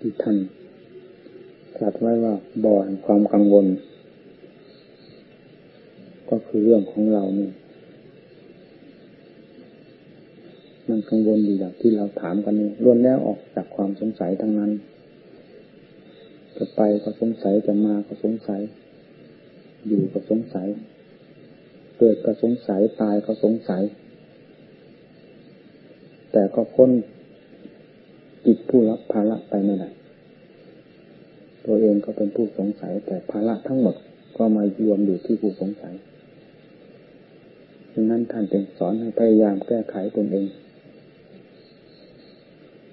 ที่ท่านตรัสไว้ว่าบ่อแห่งความกังวล ก็คือเรื่องของเรานี่มันกังวลอยู่อย่างที่เราถามกันนี่ล้วนแล้วออกจากความสงสัยทั้งนั้น จะไปก็สงสัยจะมาก็สงสัย อยู่ก็สงสัย เกิดก็สงสัยตายก็สงสัย แต่ก็พ้น จิตผู้รับภาระไปไม่ได้ตัวเองก็เป็นผู้สงสัย แต่ภาระทั้งหมดก็มารวมอยู่ที่ผู้สงสัยดังนั้นท่านจึงสอนให้พยายามแก้ไขตนเอง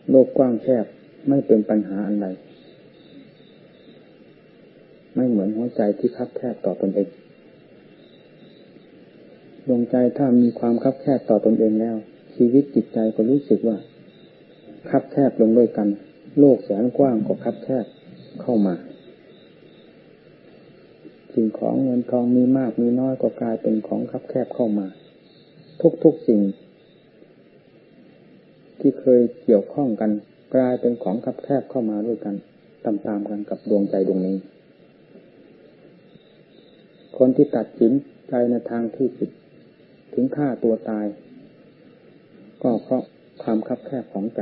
โลกกว้างแคบไม่เป็นปัญหาอะไรไม่เหมือนหัวใจที่คับแคบต่อตนเอง ดวงใจถ้ามีความคับแคบต่อตนเองแล้ว ชีวิตจิตใจก็รู้สึกว่า คับแคบลงด้วยกัน โลกแสนกว้างก็คับแคบเข้ามาสิ่งของเงินทองมีมากมีน้อยก็กลายเป็นของคับแคบเข้ามา ทุกๆสิ่ง ที่เคยเกี่ยวข้องกัน กลายเป็นของคับแคบเข้ามาด้วยกันตามๆกันกับดวงใจดวงนี้ คนที่ตัดสินใจในทางที่ผิดถึงฆ่าตัวตาย ก็เพราะความคับแคบของใจ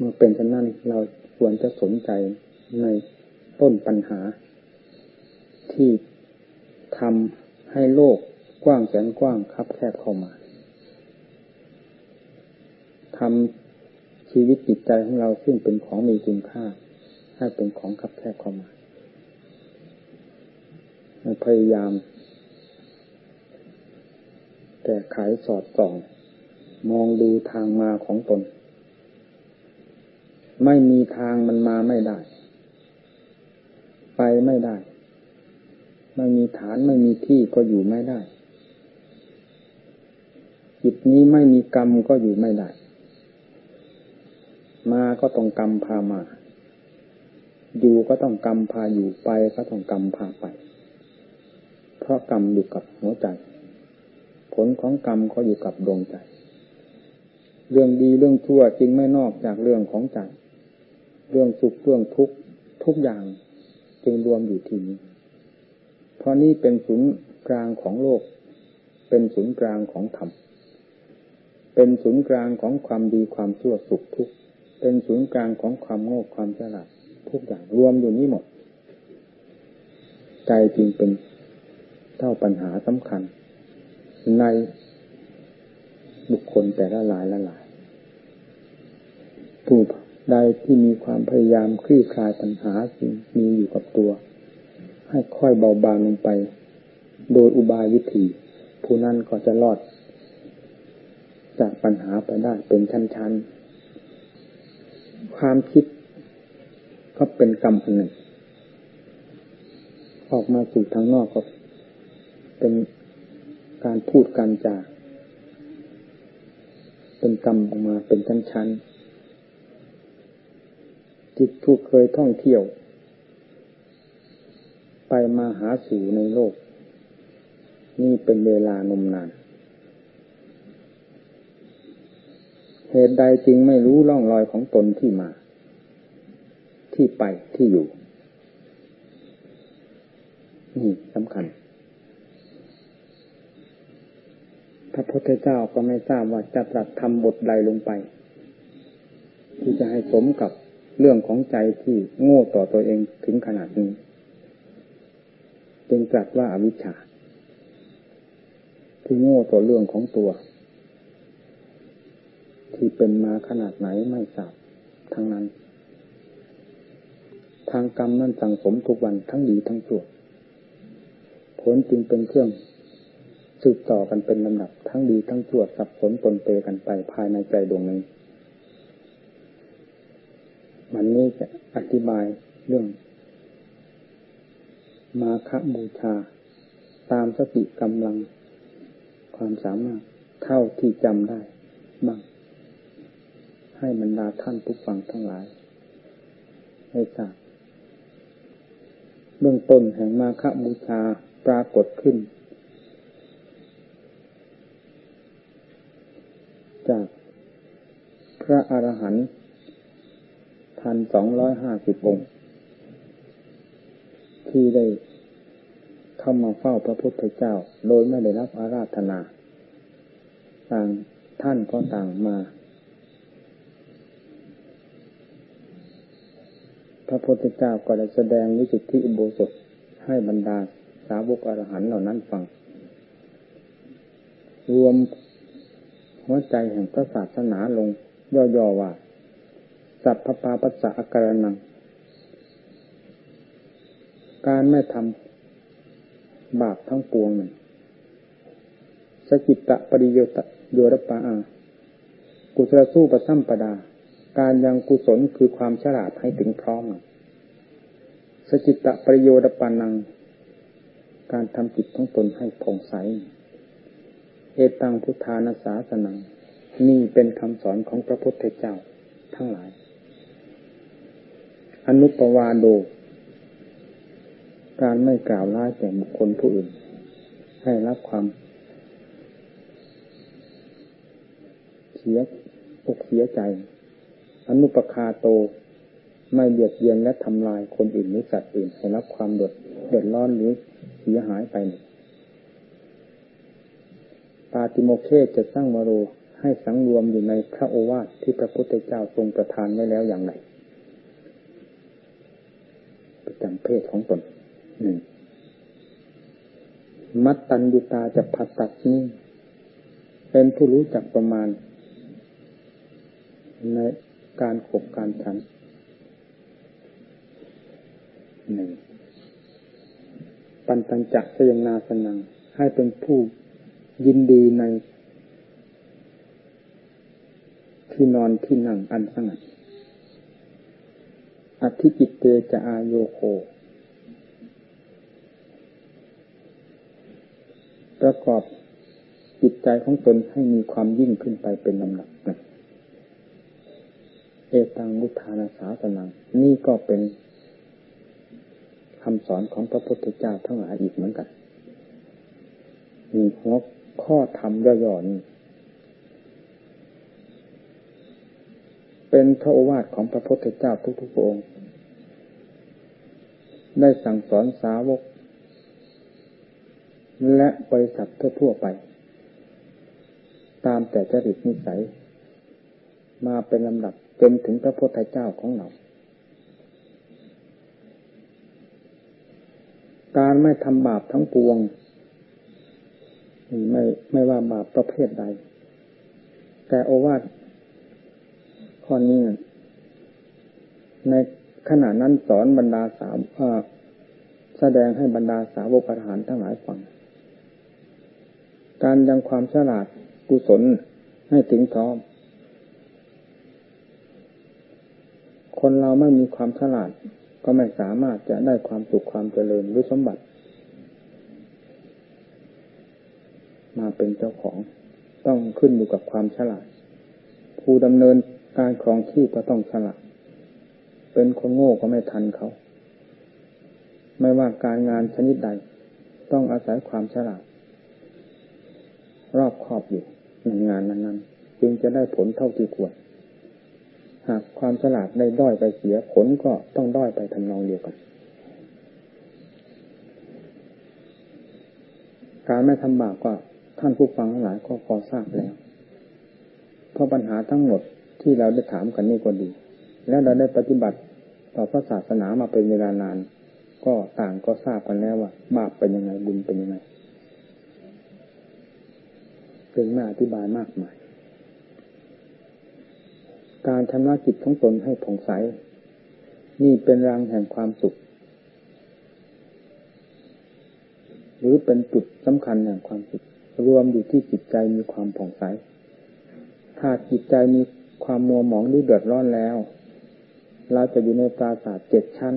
มื่อเป็นเช่นนั้นเราควรจะสนใจในต้นปัญหา ที่ทำให้โลกกว้างแสนกว้างคับแคบเข้ามาทำชีวิตจิตใจของเราซึ่งเป็นของมีคุณค่าให้เป็นของคับแคบเข้ามาพยายามแก้ไขสอดส่อง มองดูทางมาของตน ไม่มีทางมันมาไม่ได้ ไปไม่ได้ ไม่มีฐานไม่มีที่ก็อยู่ไม่ได้ จิตนี้ไม่มีกรรมก็อยู่ไม่ได้ มาก็ต้องกรรมพามา อยู่ก็ต้องกรรมพาอยู่ไปก็ต้องกรรมพาไป เพราะกรรมอยู่กับหัวใจ ผลของกรรมก็อยู่กับดวงใจเรื่องดีเรื่องชั่วจริงไม่นอกจากเรื่องของใจ เรื่องสุขเรื่องทุกข์ทุกอย่างจึงรวมอยู่ที่นี้ เพราะนี่เป็นศูนย์กลางของโลก เป็นศูนย์กลางของธรรม เป็นศูนย์กลางของความดีความชั่วสุขทุกข์ เป็นศูนย์กลางของความโง่ความฉลาดทุกอย่างรวมอยู่นี้หมด ใจจึงเป็นเท่าปัญหาสำคัญ ในบุคคลแต่ละหลายละหลายผู้ ใดที่มีความพยายามคลี่คลายปัญหาสิ่งมีอยู่กับตัว ให้ค่อยเบาบางลงไป โดยอุบายวิธีผู้นั้นก็จะรอด จากปัญหาไปได้เป็นชั้นๆ ความคิดก็เป็นกรรมอันหนึ่ง ออกมาสู่ทางนอกก็เป็นการพูดการจาเป็นกรรมออกมาเป็นชั้นๆ จิตผู้เคยท่องเที่ยว ไปมาหาสู่ในโลก นี่เป็นเวลานมนาน เหตุใดจริงไม่รู้ร่องรอยของตนที่มา ที่ไปที่อยู่ นี่สำคัญพระพุทธเจ้าก็ไม่ทราบว่าจะตรัสทำบทใดลงไป ที่จะให้สมกับ เรื่องของใจที่โง่ต่อตัวเองถึงขนาดนี้ จึงตรัสว่าอาวิชชา ที่โง่ต่อเรื่องของตัว ที่เป็นมาขนาดไหนไม่ทราบทั้งนั้น ทางกรรมนั่นสั่งสมทุกวันทั้งดีทั้งชั่วผลจึงเป็นเครื่องสืบต่อกันเป็นลำดับทั้งดีทั้งชั่วสับสนปนเปกันไปภายในใจดวงนี้ วันนี้จะอธิบายเรื่อง มาคบูชา ตามสติกำลัง ความสามารถเท่าที่จำได้บ้างให้บรรดาท่านทุกฟังทั้งหลาย ให้ทราบเบื้องต้นแห่งมาคบูชาปรากฏขึ้น จากพระอรหันต์ พันสองร้อยห้าสิบองค์ ที่ได้เข้ามาเฝ้าพระพุทธเจ้า โดยไม่ได้รับอาราธนา ต่างท่านก็ต่างมา พระพุทธเจ้าก็ได้แสดงวิจิตที่อุโบสถให้บรรดาสาวกอรหันต์เหล่านั้นฟัง รวมหัวใจแห่งพระศาสนาลงย่อๆว่า สัพพปาปัสสะอาการนัง การไม่ทำบาปทั้งปวงหนึ่งสกิตตะปริโยตะโยรปาอา กุศลสู้ประสัมปดา การยังกุศลคือความฉลาดให้ถึงพร้อม สกิตตะปริโยตปานัง การทำจิตของตนให้ผ่องใส เอตังพุทธานาสาสนัง นี่เป็นคำสอนของพระพุทธเจ้าทั้งหลาย อนุปวาโด การไม่กล่าวร้ายแก่บุคคลผู้อื่น ให้รับความเสียอกเสียใจ อนุปคาโต ไม่เบียดเบียนและทำลายคนอื่นหรือสัตว์อื่น ให้รับความเดือดเดือดร้อนหรือเสียหายไปปาติโมเคจะสร้างวโรให้สังรวมอยู่ในพระโอวาทที่พระพุทธเจ้าทรงประทานไว้แล้วอย่างไร ประจำเพศของตนหนึ่งมัตตัญญุตาจะพัตตัดนี้เป็นผู้รู้จักประมาณ ในการขบการฉันหนึ่งปันตัญจะเสยนาสนัง ให้เป็นผู้ยินดีใน ที่นอนที่นั่งอันสงัด อธิจิตเตจะอาโยโค ประกอบจิตใจของตนให้มีความยิ่งขึ้นไปเป็นลำดับนะเอตังมุทานาสาสนัง นี่ก็เป็นคำสอนของพระพุทธเจ้าทั้งหลายอีกเหมือนกัน มีหัวข้อธรรมย่อๆนี้ เป็นพระโอวาทของพระพุทธเจ้าทุกๆองค์ ได้สั่งสอนสาวก และบริษัททั่วๆไป ตามแต่จริตนิสัย มาเป็นลำดับจนถึงพระพุทธเจ้าของเรา การไม่ทำบาปทั้งปวง ไม่ไม่ว่าบาปประเภทใด แต่โอวาท ข้อนี้ในขณะนั้นสอนบรรดาสาวแสดงให้บรรดาสาวกอรหันทั้งหลายฟัง การยังความฉลาดกุศลให้ถึงพร้อม คนเราไม่มีความฉลาดก็ไม่สามารถจะได้ความสุขความเจริญหรือสมบัติ มาเป็นเจ้าของต้องขึ้นอยู่กับความฉลาด ผู้ดำเนิน การครองที่ก็ต้องฉลาดเป็นคนโง่ก็ไม่ทันเขา ไม่ว่าการงานชนิดใด ต้องอาศัยความฉลาด รอบครอบอยู่ในงานนั้นๆ จึงจะได้ผลเท่าที่ควร หากความฉลาดได้ด้อยไปเสียผลก็ต้องด้อยไปทำนองเดียวกัน การไม่ทำบาปก็ท่านผู้ฟังทั้งหลายก็พอทราบแล้ว เพราะปัญหาทั้งหมด ที่เราได้ถามกันนี่ก็ดี แล้วเราได้ปฏิบัติต่อพระศาสนามาเป็นเวลานาน ก็ต่างก็ทราบกันแล้วว่า บาปเป็นยังไงบุญเป็นยังไงเป็นมาอธิบายมากมาย การชำระจิตของตนให้ผ่องใส นี่เป็นรังแห่งความสุข หรือเป็นจุดสำคัญแห่งความสุขรวมอยู่ที่จิตใจมีความผ่องใสถ้าจิตใจมี ความมัวหมองหรือเดือดร้อนแล้ว เราจะอยู่ในปราสาทเจ็ดชั้น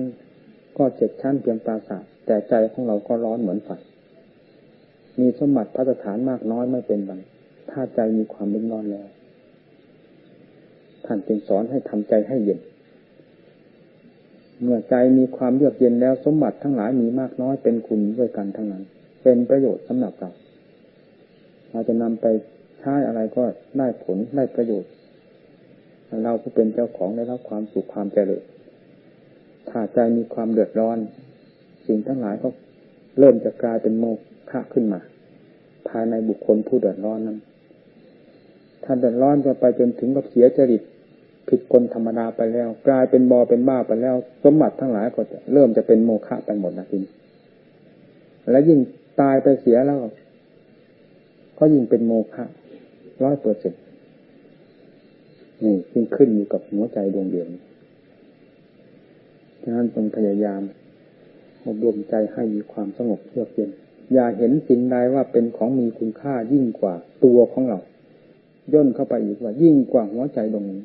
ก็เจ็ดชั้นเพียงปราสาทแต่ใจของเราก็ร้อนเหมือนไฟมีสมบัติพัฒฐานมากน้อยไม่เป็นไรถ้าใจมีความรุ่มร้อนแล้วท่านจึงสอนให้ทำใจให้เย็น เมื่อใจมีความเยือกเย็นแล้วสมบัติทั้งหลายมีมากน้อยเป็นคุณด้วยกันทั้งนั้น เป็นประโยชน์สำหรับเราเราจะนำไปใช้อะไรก็ได้ผลได้ประโยชน์ เราผู้เป็นเจ้าของได้รับความสุขความเจริญถ้าใจมีความเดือดร้อน สิ่งทั้งหลายก็เริ่มจะกลายเป็นโมฆะขึ้นมา ภายในบุคคลผู้เดือดร้อนนั้นถ้าเดือดร้อนจะไปจนถึงกับเสียจริตผิดคนธรรมดาไปแล้ว กลายเป็นบอเป็นบ้าไปแล้ว สมบัติทั้งหลายก็จะเริ่มจะเป็นโมฆะไปหมดนะทีนี้และยิ่งตายไปเสียแล้ว ก็ยิ่งเป็นโมฆะร้อยเปอร์เซ็นต์ นี่ยิ่งขึ้นอยู่กับหัวใจดวงเดียวฉะนั้นต้องพยายามอบรมใจให้มีความสงบเยือกเย็น อย่าเห็นสิ่งใดว่าเป็นของมีคุณค่ายิ่งกว่าตัวของเรา ย่นเข้าไปอีกว่ายิ่งกว่าหัวใจดวงนี้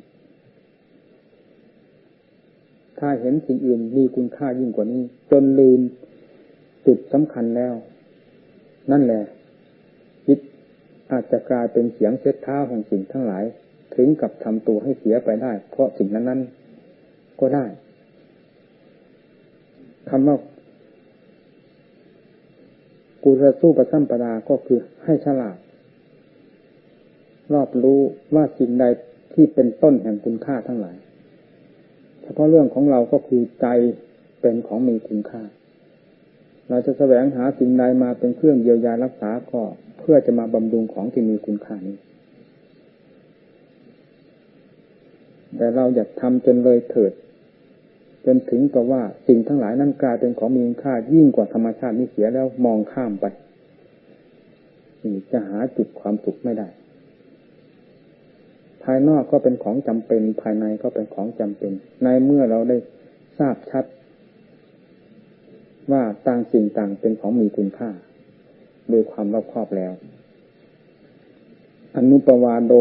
ถ้าเห็นสิ่งอื่นมีคุณค่ายิ่งกว่านี้ จนลืมจุดสำคัญแล้ว นั่นแหละจิตอาจจะกลายเป็นเสียงเช็ดเท้าของสิ่งทั้งหลาย ถึงกับทำตัวให้เสียไปได้ เพราะสิ่งนั้นนั้นก็ได้คำว่ากุรสู้ประสัมปดาก็คือให้ฉลาด รอบรู้ว่าสิ่งใดที่เป็นต้นแห่งคุณค่าทั้งหลาย เฉพาะเรื่องของเราก็คือใจเป็นของมีคุณค่า เราจะแสวงหาสิ่งใดมาเป็นเครื่องเยียวยารักษาก็เพื่อจะมาบำรุงของที่มีคุณค่านี้ แต่เราอยากทำจนเลยเถิด จนถึงกับว่าสิ่งทั้งหลายนั่นกลายเป็นของมีคุณค่ายิ่งกว่าธรรมชาตินี้เสียแล้วมองข้ามไปจะหาจุดความสุขไม่ได้ ภายนอกก็เป็นของจำเป็น ภายในก็เป็นของจำเป็น ในเมื่อเราได้ทราบชัด ว่าต่างสิ่งต่างเป็นของมีคุณค่าโดยความรอบครอบแล้วอนุปวาโด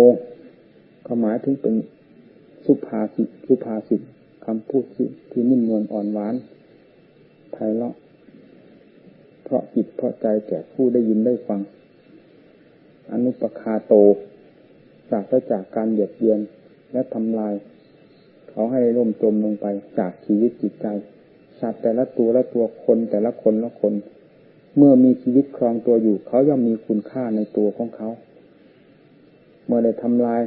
ก็หมายถึงเป็น สุภาษิตสุภาษิตคำพูดที่นิ่มนวลอ่อนหวานไพเราะเพราะจิตเพราะใจแก่ผู้ได้ยินได้ฟัง อนุปคาโตปราศจากการเบียดเบียนและทำลาย เขาให้ร่มจมลงไปจากชีวิตจิตใจสัตว์แต่ละตัวละตัวคนแต่ละคนละคน เมื่อมีชีวิตครองตัวอยู่ เขาย่อมมีคุณค่าในตัวของเขา เมื่อได้ทำลาย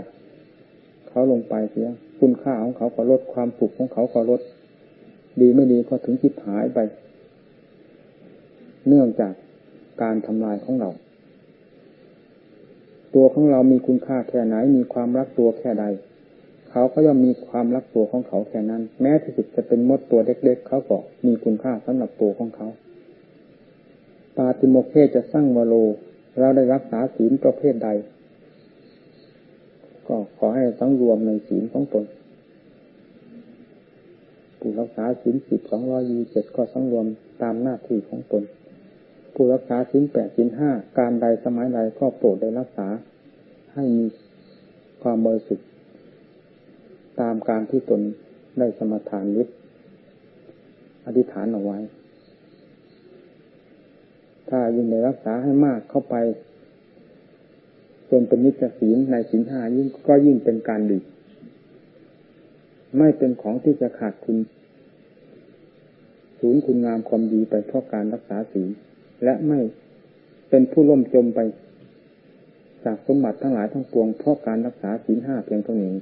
เขาลงไปเสีย คุณค่าของเขาก็ลดความสุขของเขาก็ลด ดีไม่ดีก็ถึงจิตหายไป เนื่องจากการทำลายของเรา ตัวของเรามีคุณค่าแค่ไหน มีความรักตัวแค่ใด เขาก็ย่อมมีความรักตัวของเขาแค่นั้น แม้ที่สุดจะเป็นมดตัวเล็กๆเขาก็มีคุณค่าสำหรับตัวของเขาปาติโมเคจะสร้างวโล เราได้รักษาศีลประเภทใด ก็ขอให้สังรวมในศีลของตนผู้รักษาศีลสิบสองร้อยยี่เจ็ดก็สังรวมตามหน้าที่ของตน ผู้รักษาสิ้นแปดสิ้นห้าการใดสมัยใดก็โปรดได้รักษา ให้มีความบริสุทธิ์ตามการที่ตนได้สมทานยึดอธิษฐานเอาไว้ ถ้ายิ่งในรักษาให้มากเข้าไป จนเป็นนิจศีลในศีลห้ายิ่งก็ยิ่งเป็นการดีไม่เป็นของที่จะขาดคุณศูนย์คุณงามความดีไปเพราะการรักษาศีลและไม่เป็นผู้ล่มจมไป จากสมบัติทั้งหลายทั้งปวงเพราะการรักษาศีลห้าเพียงเท่านี้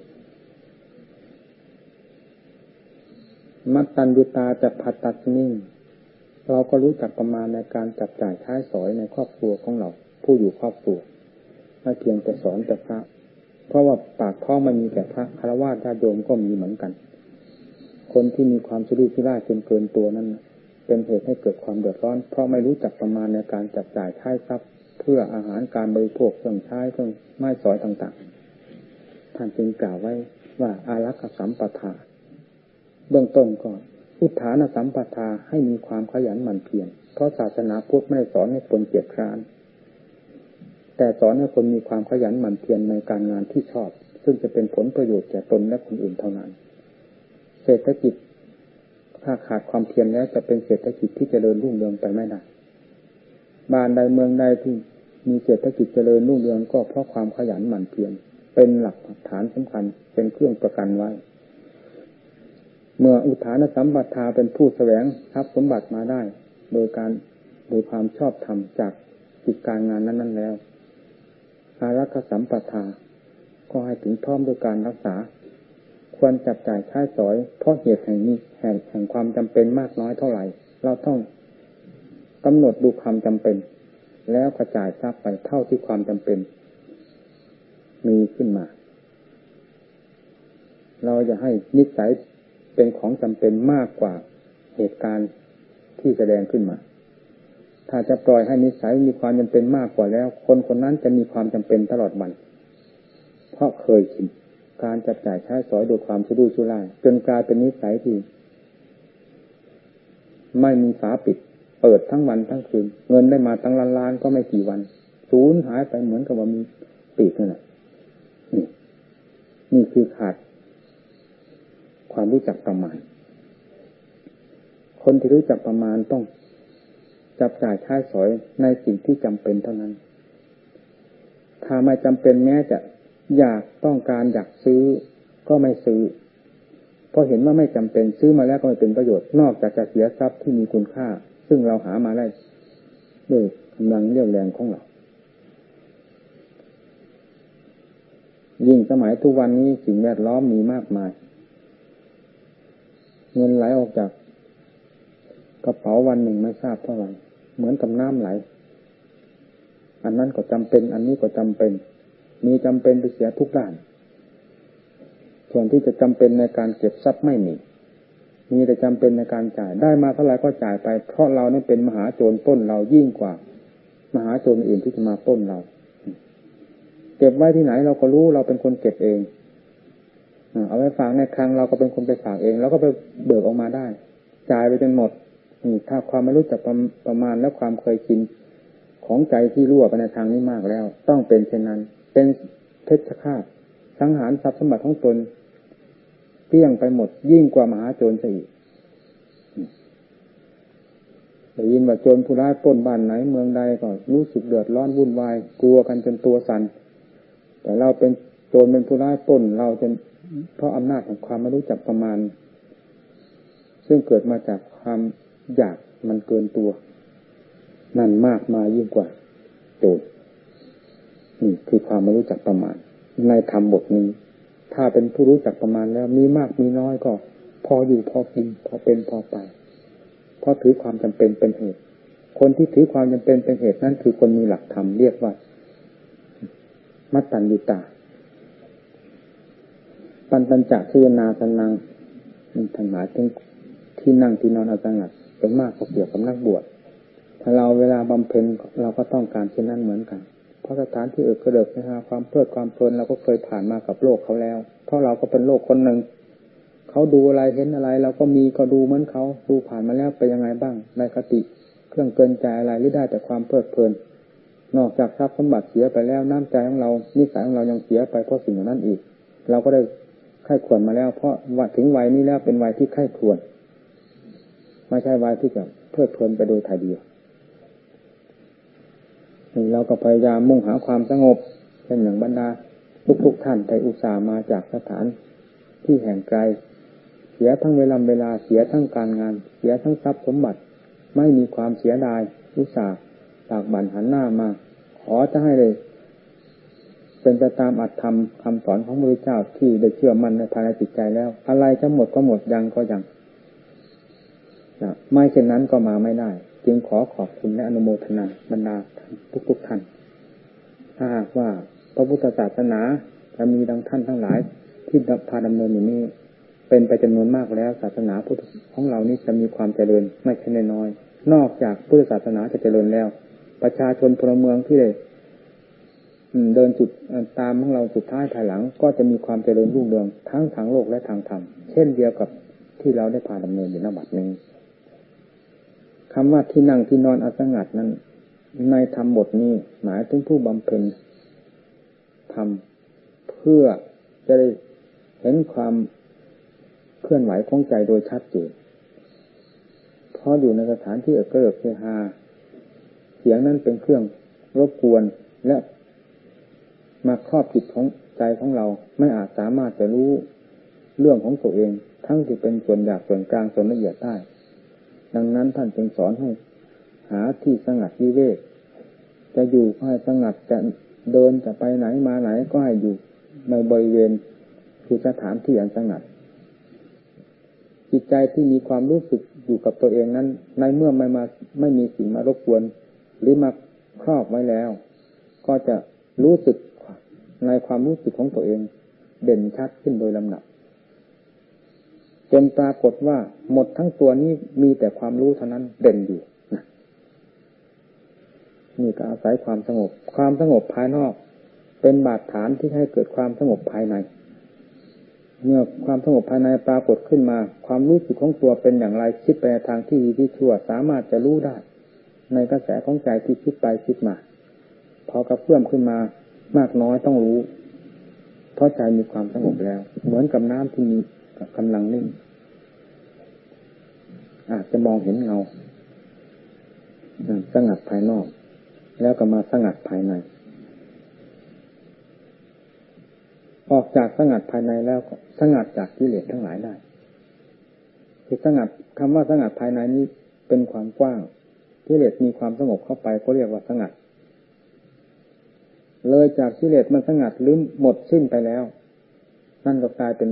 มัตตัญญุตาจะพัตตัสนิ่ง เราก็รู้จักประมาณในการจับจ่ายท้ายสอยในครอบครัวของเรา ผู้อยู่ครอบครัว ไม่เพียงแต่สอนแต่พระ เพราะว่าปากท้องมันมีแต่พระคารวะญาติโยมก็มีเหมือนกัน คนที่มีความสุรุ่ยสุร่ายจนเกินตัวนั้น เป็นเหตุให้เกิดความเดือดร้อน เพราะไม่รู้จักประมาณในการจับจ่ายใช้ทรัพย์ เพื่ออาหารการบริโภคเครื่องใช้เครื่องไม้สอยต่างๆ ท่านจึงกล่าวไว้ว่าอารักษสัมปทาเบื้องต้นก่อนอุทานสัมปทาให้มีความขยันหมั่นเพียรเพราะศาสนาพุทธไม่ได้สอนให้คนเกียจคร้าน แต่สอนให้คนมีความขยันหมั่นเพียรในการงานที่ชอบ ซึ่งจะเป็นผลประโยชน์แก่ตนและคนอื่นเท่านั้น เศรษฐกิจถ้าขาดความเพียรแล้วจะเป็นเศรษฐกิจที่จเจริญรุ่งเรืองไปไม่ได้บ้านใดเมืองใดที่มีเศรษฐกิจเจริญรุ่งเรืองก็เพราะความขยันหมั่นเพียรเป็นหลักฐานสำคัญเป็นเครื่องประกันไว้ เมื่ออุทานสัมบัติเป็นผู้แสวงทรัพย์สมบัติมาได้ โดยการโดยความชอบธรรมจากกิจการงานนั้น ๆ แล้ว อารักษสัมปทา ก็ให้ถึงพร้อมโดยการรักษา ควรจับจ่ายใช้สอย เพราะเหตุแห่งนี้แห่งแห่งความจำเป็นมากน้อยเท่าไหร่ เราต้องกำหนดดูความจำเป็น แล้วกระจายทรัพย์ไปเท่าที่ความจำเป็น มีขึ้นมา เราจะให้นิสัยเป็นของจำเป็นมากกว่าเหตุการณ์ที่แสดงขึ้นมา ถ้าจะปล่อยให้นิสัยมีความจำเป็นมากกว่าแล้ว คนคนนั้นจะมีความจำเป็นตลอดวัน เพราะเคยชินการจับจ่ายใช้สอยโดยความชุดุชุร่ายจนกลายเป็นนิสัยที่ ไม่มีฝาปิด เปิดทั้งวันทั้งคืน เงินได้มาตั้งล้านล้านก็ไม่กี่วันสูญหายไปเหมือนกับว่ามีปีกนั่นแหละนี่นี่คือขาด ความรู้จักประมาณ คนที่รู้จักประมาณต้อง จับจ่ายใช้สอยในสิ่งที่จำเป็นเท่านั้น ถ้าไม่จำเป็นแม้จะอยากต้องการอยากซื้อก็ไม่ซื้อ เพราะเห็นว่าไม่จำเป็นซื้อมาแล้วก็ไม่เป็นประโยชน์นอกจากจะเสียทรัพย์ที่มีคุณค่า ซึ่งเราหามาได้ด้วยกำลังเรี่ยวแรงของเรา ยิ่งสมัยทุกวันนี้สิ่งแวดล้อมมีมากมาย เงินไหลออกจากกระเป๋าวันหนึ่งไม่ทราบเท่าไหร่ เหมือนกับน้ำไหล อันนั้นก็จำเป็น อันนี้ก็จำเป็น มีจำเป็นไปเสียทุกด้าน ส่วนที่จะจำเป็นในการเก็บทรัพย์ไม่มี มีแต่จำเป็นในการจ่าย ได้มาเท่าไหร่ก็จ่ายไป เพราะเรานี่เป็นมหาโจรป้นเรายิ่งกว่า มหาโจรอื่นที่จะมาป้นเรา เก็บไว้ที่ไหนเราก็รู้เราเป็นคนเก็บเองเอาไว้ฝากในคลังเราก็เป็นคนไปฝากเอง แล้วก็ไปเบิกออกมาได้ จ่ายไปจนหมด นี่ถ้าความไม่รู้จักประมาณและความเคยชินของใจที่รั่วไปในทางนี้มากแล้ว ต้องเป็นเช่นนั้น เป็นเพชฌฆาตสังหารทรัพย์สมบัติของตนเปี้ยงไปหมดยิ่งกว่ามหาโจรซะอีกได้ยินว่าโจรผู้ร้ายป้นบ้านไหนเมืองใดก็รู้สึกเดือดร้อนวุ่นวายกลัวกันจนตัวสัน่นแต่เราเป็นโจรเป็นผู้ร้ายป้นเราจนเพราะอำนาจของความไม่รู้จักประมาณ ซึ่งเกิดมาจากความ อยากมันเกินตัว นั่นมากมายิ่งกว่าโจรนี่คือความไม่รู้จักประมาณ ในธรรมบทนี้ ถ้าเป็นผู้รู้จักประมาณแล้วมีมากมีน้อยก็ พออยู่พอกินพอเป็นพอไปเพราะถือความจำเป็นเป็นเหตุ คนที่ถือความจำเป็นเป็นเหตุนั่นคือคนมีหลักธรรมเรียกว่า มัตตัญญูตา ปันตัญจะชยนาสนังมันทั้งหลายถึงที่นั่งที่นอนอาสงัด เป็นมากก็เกี่ยวกับนักบวชถ้าเราเวลาบำเพ็ญเราก็ต้องการเช่นนั้นเหมือนกัน เพราะสถานที่เอิกกระเดิกนะฮะความเพลิดความเพลินเราก็เคยผ่านมากับโลกเขาแล้ว เพราะเราก็เป็นโลกคนหนึ่งเขาดูอะไรเห็นอะไร เราก็มีก็ดูเหมือนเขาดูผ่านมาแล้วไปยังไงบ้างในคติ เครื่องเกินใจอะไรหรือได้แต่ความเพลิดเพลิน นอกจากทรัพย์สมบัติเสียไปแล้วน้ำใจของเรานิสัยของเรายังเสียไปเพราะสิ่งเหล่านั้นอีก เราก็ได้ไข้ควรมาแล้ว เพราะว่าถึงวัยนี้แล้วเป็นวัยที่ไข้ควร ไม่ใช่วัยที่จะเพลิดเพลินไปโดยถ่ายเดียวเราก็พยายามมุ่งหาความสงบเช่นอย่างบรรดาทุกๆท่านไปอุตส่าห์มาจากสถานที่แห่งไกล เสียทั้งเวลาเวลาเสียทั้งการงาน เสียทั้งทรัพย์สมบัติ ไม่มีความเสียดายอุตส่าห์ตากบันหันหน้ามา ขอจะให้เลยเป็นไปตามอัตธรรมคำสอนของพระเจ้าที่ได้เชื่อมั่นในภายในจิตใจแล้ว อะไรจะหมดก็หมดยังก็ยัง ไม่เช่นนั้นก็มาไม่ได้ จึงขอขอบคุณและอนุโมทนาบรรดาทุกๆท่านถ้าหากว่าพระพุทธศาสนาจะมีดังท่านทั้งหลาย ที่พาดำเนินอย่างนี้เป็นไปจำนวนมากแล้วศาสนาพุทธของเรานี้จะมีความเจริญไม่ใช่น้อย นอกจากพุทธศาสนาจะเจริญแล้ว ประชาชนพลเมืองที่ได้เดินจุดตามของเราสุดท้ายภายหลัง ก็จะมีความเจริญรุ่งเรืองทั้งทางโลกและทางธรรม เช่นเดียวกับที่เราได้พาดำเนินอยู่ณบัดนี้ คำว่าที่นั่งที่นอนอัสงัดนั้น ในธรรมบทนี้หมายถึงผู้บำเพ็ญทำเพื่อจะได้เห็นความเคลื่อนไหวของใจโดยชัดเจนเพราะอยู่ในสถานที่เอกเกิกเฮฮาเสียงนั้นเป็นเครื่องรบกวนและมาครอบจิตของใจของเราไม่อาจสามารถจะรู้เรื่องของตัวเอง ทั้งที่เป็นส่วนหยาบส่วนกลางส่วนละเอียดได้ ดังนั้นท่านจึงสอนให้ หาที่สงัดวิเวก จะอยู่ก็ให้สงัดจะเดินจะไปไหนมาไหนก็ให้อยู่ในบริเวณคือสถานที่อันสงัด จิตใจที่มีความรู้สึกอยู่กับตัวเองนั้น ในเมื่อไม่มาไม่มีสิ่งมารบกวน หรือมาครอบไว้แล้ว ก็จะรู้สึกในความรู้สึกของตัวเอง เด่นชัดขึ้นโดยลำดับ จนปรากฏว่าหมดทั้งตัวนี้มีแต่ความรู้เท่านั้นเด่นอยู่นะนี่ก็อาศัยความสงบ ความสงบภายนอก เป็นบาดฐานที่ให้เกิดความสงบภายใน เมื่อความสงบภายในปรากฏขึ้นมา ความรู้สึกของตัวเป็นอย่างไรคิดไปทางที่ดีที่ชั่วสามารถจะรู้ได้ ในกระแสของใจที่คิดไปคิดมา พอกระเพื่อมขึ้นมามากน้อยต้องรู้ เพราะใจมีความสงบแล้ว เหมือนกับน้ำที่มี กำลังนิ่ง อาจจะมองเห็นเงาสงัดภายนอก แล้วก็มาสงัดภายใน ออกจากสงัดภายในแล้วก็สงัดจากกิเลสทั้งหลายได้คือสงัดคำว่าสงัดภายในนี้เป็นความกว้างกิเลสมีความสงบเข้าไปก็เรียกว่าสงัด เลยจากกิเลสมันสงัดลืมหมดสิ้นไปแล้ว นั่นก็กลายเป็น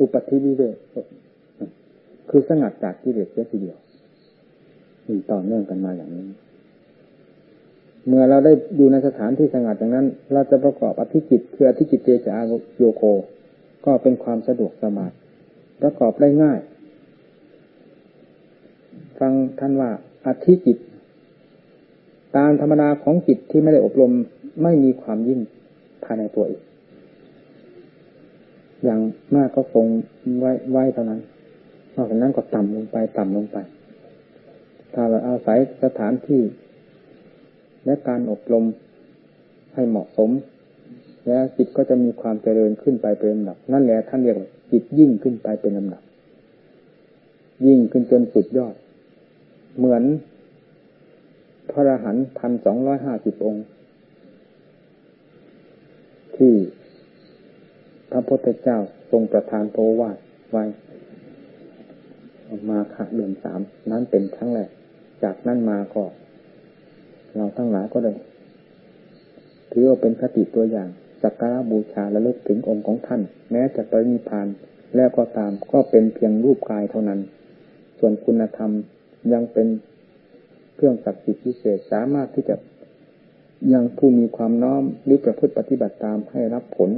อุปธิวิเวกคือสงัดจากกิเลสเสียทีเดียวมีต่อเนื่องกันมาอย่างนี้ เมื่อเราได้อยู่ในสถานที่สงัดอย่างนั้น เราจะประกอบอธิจิตคืออธิจิตเตจาโยโค ก็เป็นความสะดวกสบายประกอบได้ง่าย ฟังท่านว่าอธิจิต ตามธรรมดาของจิตที่ไม่ได้อบรมไม่มีความยิ่งภายในตัวเอง อย่างมากก็คงไว้ไว้เท่านั้นนอกจากนั้นก็ต่ำลงไปต่ำลงไป ถ้าเราอาศัยสถานที่ และการอบรมให้เหมาะสม แล้วจิตก็จะมีความเจริญขึ้นไปเป็นลำดับ นั่นแหละท่านเรียกว่าจิตยิ่งขึ้นไปเป็นลำดับ ยิ่งขึ้นจนสุดยอด เหมือนพระอรหันต์พันสองร้อยห้าสิบองค์ ที่ พระพุทธเจ้าทรงประทานโพวาทไว้มาขะเดือนสามนั้นเป็นครั้งแรกจากนั้นมาก็เราทั้งหลายก็เลยถือว่าเป็นคติตัวอย่างสักการบูชาและลึกถึงองค์ของท่าน แม้จะปรินิพานแล้วก็ตามก็เป็นเพียงรูปกายเท่านั้น ส่วนคุณธรรมยังเป็นเครื่องศักดิ์สิทธิ์พิเศษสามารถที่จะยังผู้มีความน้อมหรือประพฤติปฏิบัติตามให้รับผล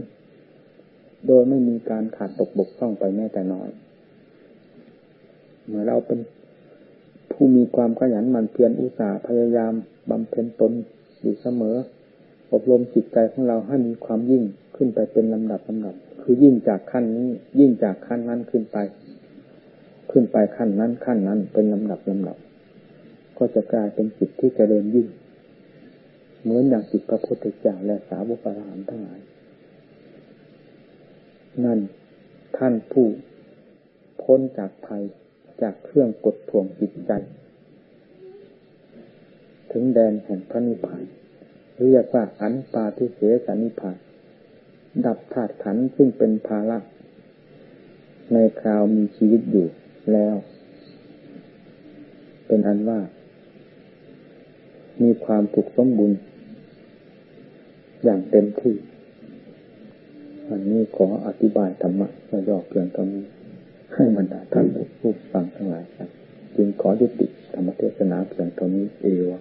โดยไม่มีการขาดตกบกพร่องไปแม้แต่น้อย เมื่อเราเป็นผู้มีความขยันหมั่นเพียรอุตสาห์พยายามบำเพ็ญตนอยู่เสมอ อบรมจิตใจของเราให้มีความยิ่งขึ้นไปเป็นลำดับลำดับ คือยิ่งจากขั้นนี้ ยิ่งจากขั้นนั้นขึ้นไป ขึ้นไปขั้นนั้นขั้นนั้นเป็นลำดับลำดับ ก็จะกลายเป็นจิตที่จเจริญยิ่ง เหมือนอย่างจิตพระพุทธเจ้าและสาวกอรหันต์ทั้งหลาย นั่นท่านผู้พ้นจากภัยจากเครื่องกดท่วงจิตใจ ถึงแดนแห่งพระนิพพานเรียกว่าอันปาทิเสสนิพพานดับธาตุขันซึ่งเป็นภาระในคราวมีชีวิตอยู่แล้ว เป็นอันว่า มีความถูกสมบุญอย่างเต็มที่ วันนี้ขออธิบายธรรมะย่อเพียงเท่านี้ให้บรรดาท่านผู้ฟังทั้งหลายครับจึงขอยุติธรรมเทศนาเพียงเท่านี้เอวะ